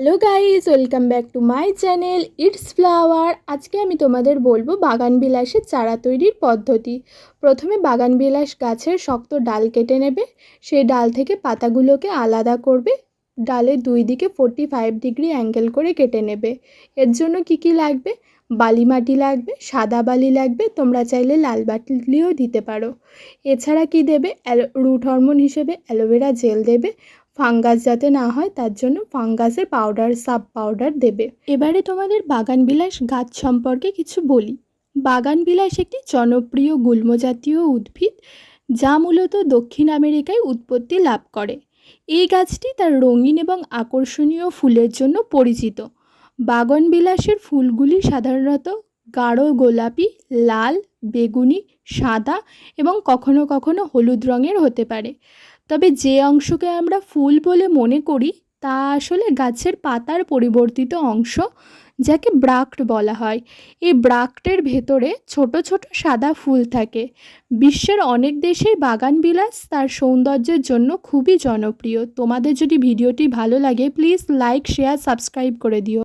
Hello guys welcome back to my channel it's flower আজকে আমি তোমাদের বলব বাগান বিলাসের চারা তৈরির পদ্ধতি। প্রথমে বাগান বিলাস গাছের শক্ত ডাল কেটে নেবে, সেই ডাল থেকে পাতাগুলোকে আলাদা করবে ডালের দুই দিকে ফোর্টি ফাইভ ডিগ্রি অ্যাঙ্গেল করে কেটে নেবে। এর জন্য কি কি লাগবে? বালি মাটি লাগবে, সাদা বালি লাগবে, তোমরা চাইলে লাল বালিও দিতে পারো। এছাড়া কি দেবে? রুট হরমোন হিসেবে অ্যালোভেরা জেল দেবে ফাঙ্গাস যাতে না হয়, তার জন্য ফাঙ্গাসের পাউডার সাব পাউডার দেবে। এবারে তোমাদের বাগান বিলাস গাছ সম্পর্কে কিছু বলি। বাগান বিলাস একটি জনপ্রিয় গুল্মজাতীয় উদ্ভিদ, যা মূলত দক্ষিণ আমেরিকায় উৎপত্তি লাভ করে। এই গাছটি তার রঙিন এবং আকর্ষণীয় ফুলের জন্য পরিচিত। বাগান বিলাসের ফুলগুলি সাধারণত গাঢ় গোলাপি, লাল, বেগুনি, সাদা এবং কখনো কখনো হলুদ রঙের হতে পারে। তবে যে অংশকে আমরা ফুল বলে মনে করি, তা আসলে গাছের পাতার পরিবর্তিত অংশ, যাকে ব্রাক্ট বলা হয়। এই ব্রাক্টের ভেতরে ছোট ছোট সাদা ফুল থাকে। বিশ্বের অনেক দেশেই বাগান বিলাস তার সৌন্দর্যের জন্য খুবই জনপ্রিয়। তোমাদের যদি ভিডিওটি ভালো লাগে প্লিজ লাইক শেয়ার সাবস্ক্রাইব করে দিও।